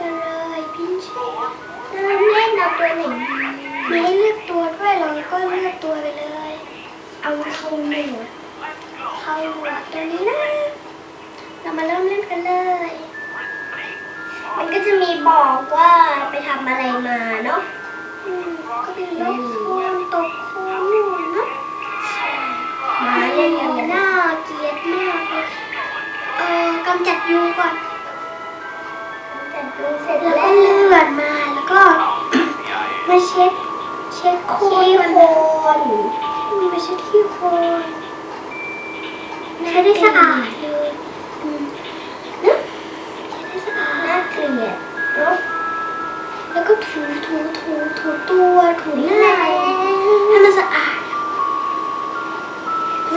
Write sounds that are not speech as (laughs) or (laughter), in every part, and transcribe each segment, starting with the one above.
กันเลยพินเช่เริ่มเล่นเอาตัวไหนดีมีให้เลือกตัวด้วยเราก็เลือกตัวไปเลย เอาเข้าหนวดเข้าหัวตัวนี้นะ เรามาเริ่มเล่นกันเลย มันก็จะมีบอกว่าไปทำอะไรมาเนาะอืมก็เป็นลูกโคนตกโคนเนาะมาเล่นกันเลยน่าเกลียดมากเลยเออกำจัดยุงก่อนแต่ดู เสร็จแล้วแล้ก็เลื่อนมาแล้วก็ มาเช็ดเช็ดโคนขี้ก่อนโคนมีมาเช็ดขี้โคนใช้ได้สะอาดเลยนะใช้ได้สะอาน่าดเกลียดแล้วก็ถูถูถูถูตัวถูหน้าให้มันสะอาด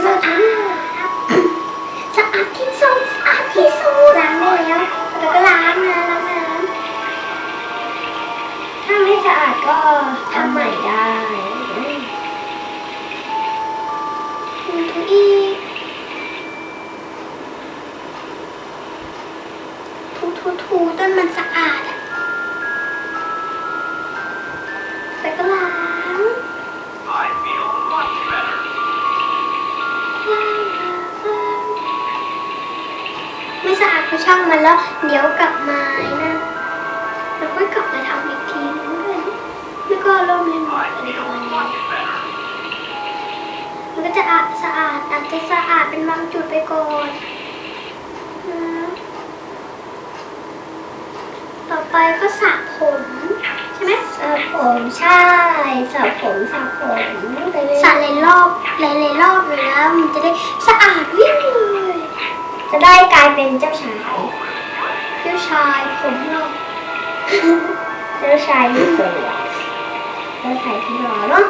สะอาดสะอาดที่สุดสะอาดที่สุดล้างได้แล้วแล้วก็ล้างนะล้างน้ำ ถ้าไม่สะอาดก็ทำใหม่ได้ ก็จะอาดสะอาดอาจจะสะอาดเป็นบางจุดไปก่อนนะต่อไปก็สระผมใช่ไหมสระผมใช่สระผมสระผมไปเลยสระหลายรอบหลายๆรอบเลยนะมันจะได้สะอาดวิ่งเลยจะได้กลายเป็นเจ้าชายเจ้าชายผมเราเจ้าชายที่สวยเจ้าชายที่หล่อเนาะ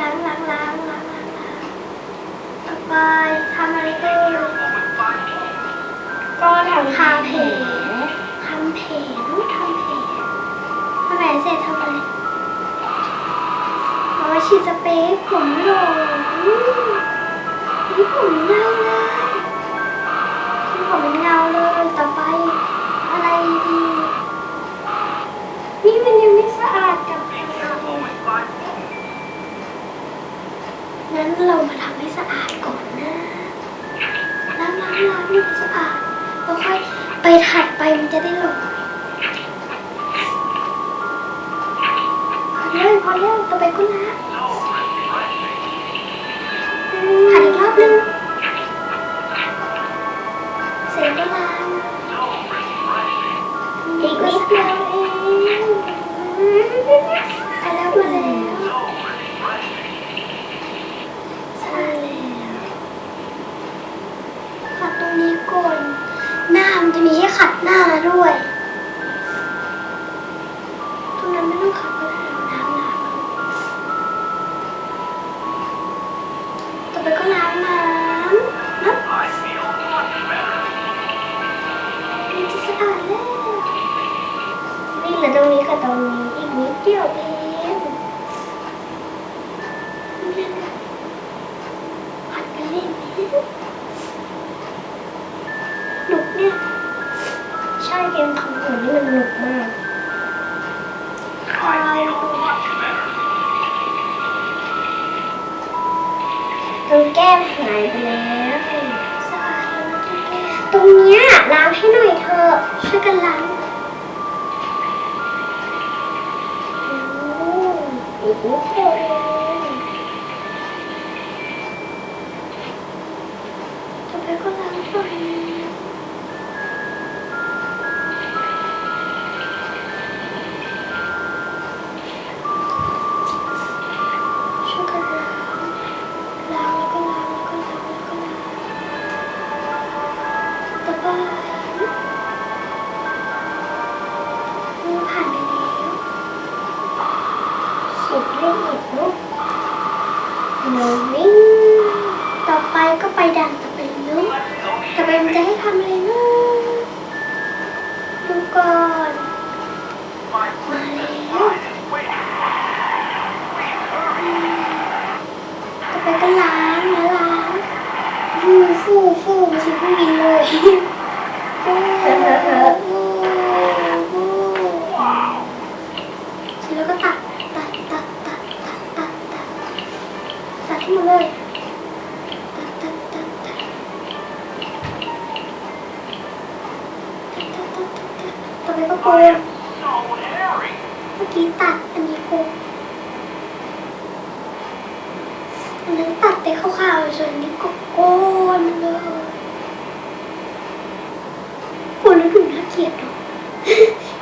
ล้างล้างล้างล้างต่อไปทำอะไรเอ่ย Careful with my ก็ทำทาแผลทำแผลต้องทำแผลทำแผลเสร็จทำอะไรอ๋อฉีดสเปรย์ผมหล่ออืมนี่ผมเงาเลยนี่ผมมันเงาเลยต่อไปอะไรดีนี่มันยังไม่สะอาด งั้นเรามาทำให้สะอาดก่อนนะล้างล้างล้างให้มันสะอาดแล้วค่อยไปถัดไปมันจะได้หลงพอแล้วพอแล้วต่อไปก็ล้าง So refreshing. หันอีกรอบนึงเสร็จก็ล้างอีกนิดเดียวเอง จะมีให้ขัดหน้าด้วย มของผมนี่มันหนุกมากตรงแก้มหายไปแล้วตรงเนี้ยล้างให้หน่อยเธอะช่วยกันล้างโอ้โห here. (laughs)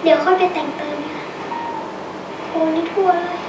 เดี๋ยวค่อยไปแต่งเติมค่ะโอ้นี่ทั่วเลย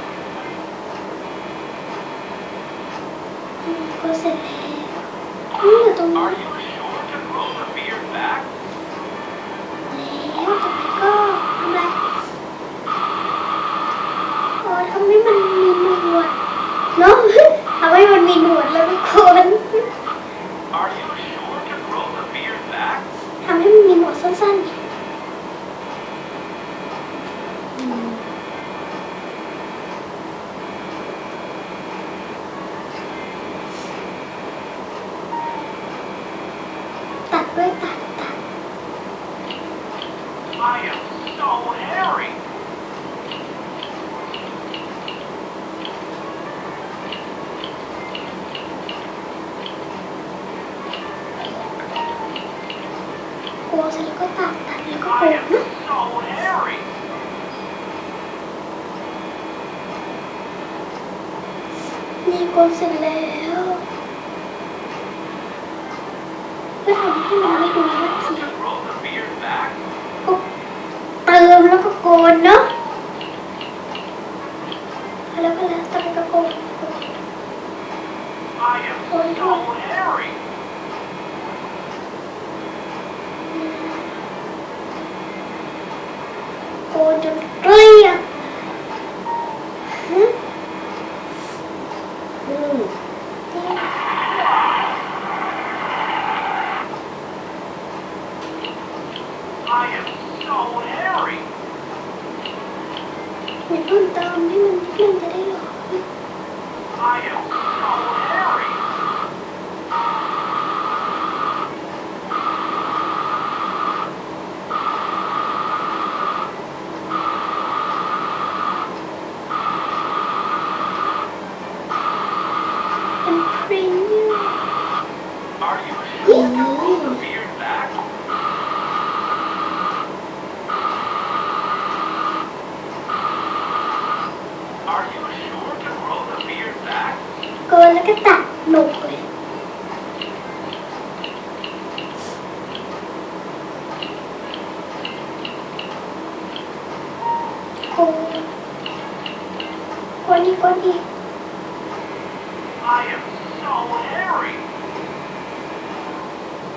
ตีกลเสร็จแล้วก็ทำให้มันไม่ดูน่าเกลียดเติมแล้วก็โกนเนาะ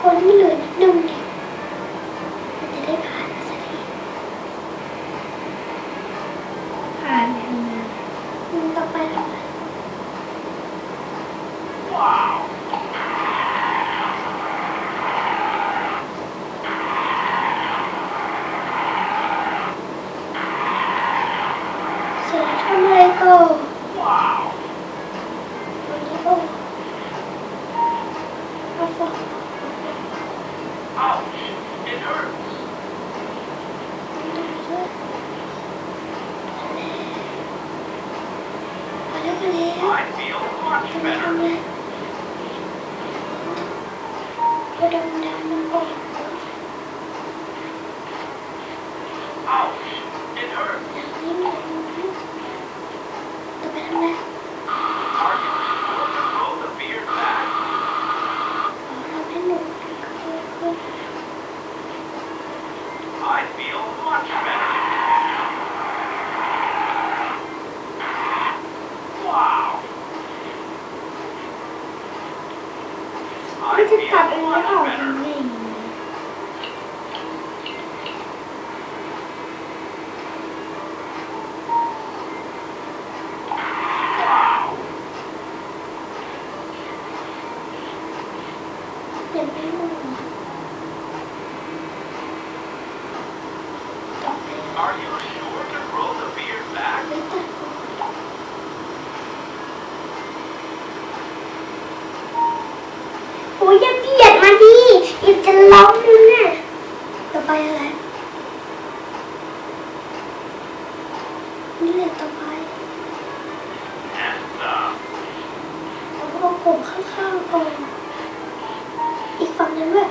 คนที่เหลือนิดนึงเนี่ย documentary. ดิอีกจะล้มเลยเนี่ยต่อไปอะไรนี่แหละต่อไปแล้วก็ผมข้างๆก่อนอีกฝั่งนั้นด้วย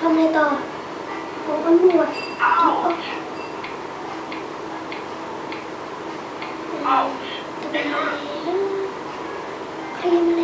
ทำไรต่อผมเอาหนวด ouch! Ouch! จะไปไหนนะครีมอะ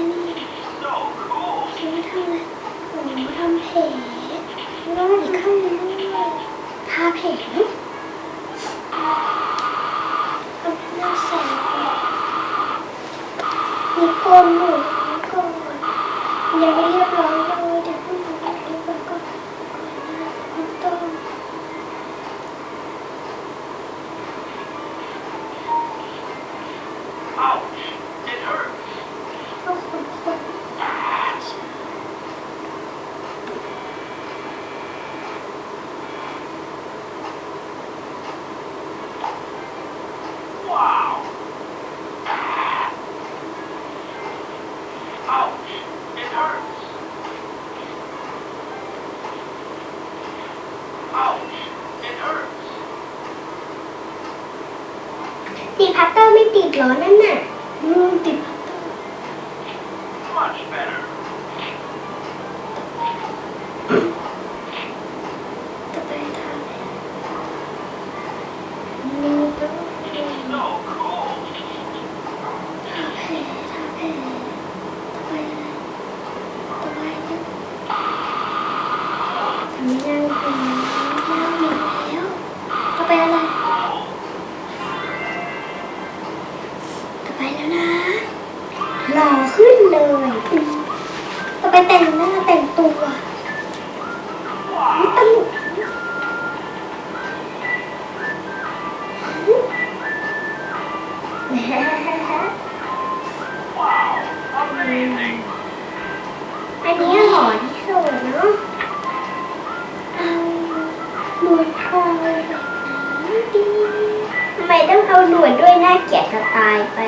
น่าเกลียดจะตายไป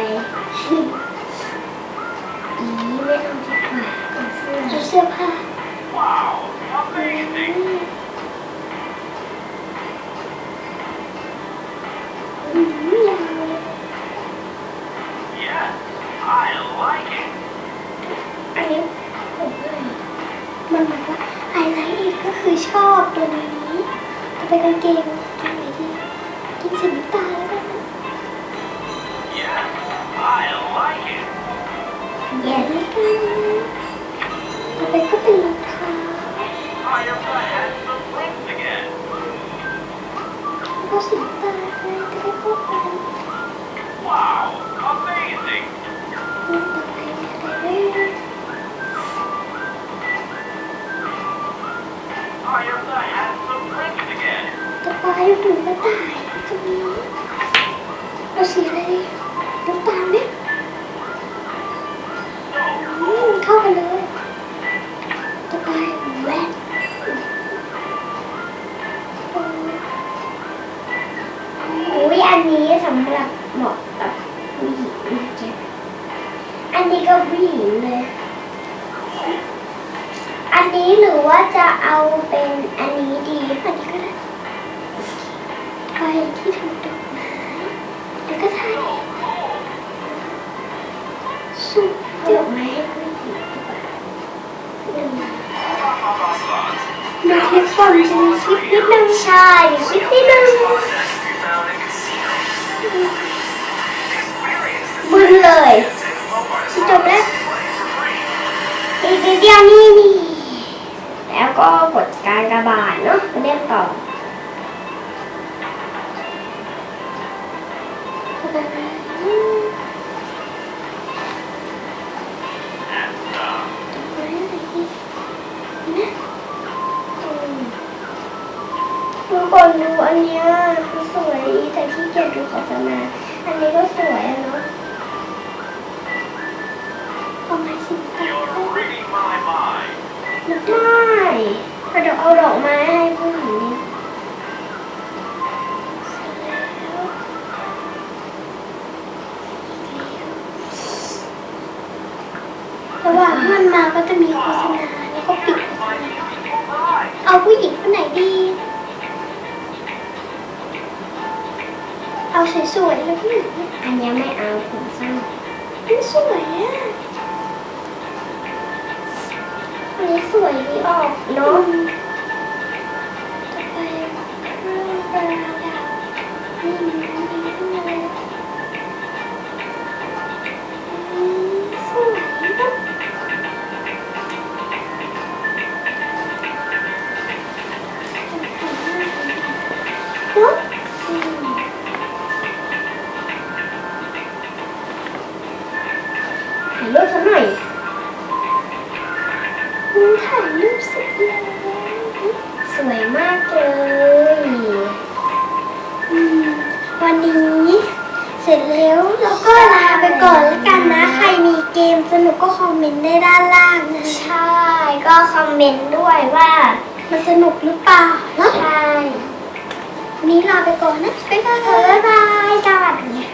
อีไม่เอาดีกว่าเอาเสื้อเอาเสื้อผ้า Wow! Amazing! อืมยาวเลย Yes! I like it! อันนี้ผมอะไรมันบอกว่าไฮไลท์อีกก็คือชอบตัวนี้ต่อไปกางเกง หรือว่าจะเอาเป็นอันนี้ดีอันนี้ก็ได้ไปที่ทำดอกไม้แล้วก็ถ่ายสุดดอกไม้ให้ผู้หญิงดีกว่าหนึ่งดูคลิปก่อนจะมีคลิปนิดนึงใช่มีคลิปนิดนึงมึนเลยจบแล้วอีกนิดเดียวนี่นี่ แล้วก็กดการกระบาดเนาะไปเล่นต่อทุกคนดูอันเนี้ยคือสวยแต่ขี้เกียจดูโฆษณาอันนี้ก็สวยอะเนาะ เดี๋ยวเอาดอกไม้ให้ผู้หญิงระหว่างมันมาก็จะมีโฆษณาแล้วก็ปิดโฆษณาเอาผู้หญิงคนไหนดี เอาสวยๆแล้วผู้หญิงอันนี้ไม่เอาผมสั้นมันสวยอะ สวยดีออกเนาะ ก็คอมเมนต์ด้วยว่า มันสนุกหรือเปล่าเนาะใช่วันนี้ลาไปก่อนนะ บ๊ายบาย บ๊ายบายสวัสดีค่ะ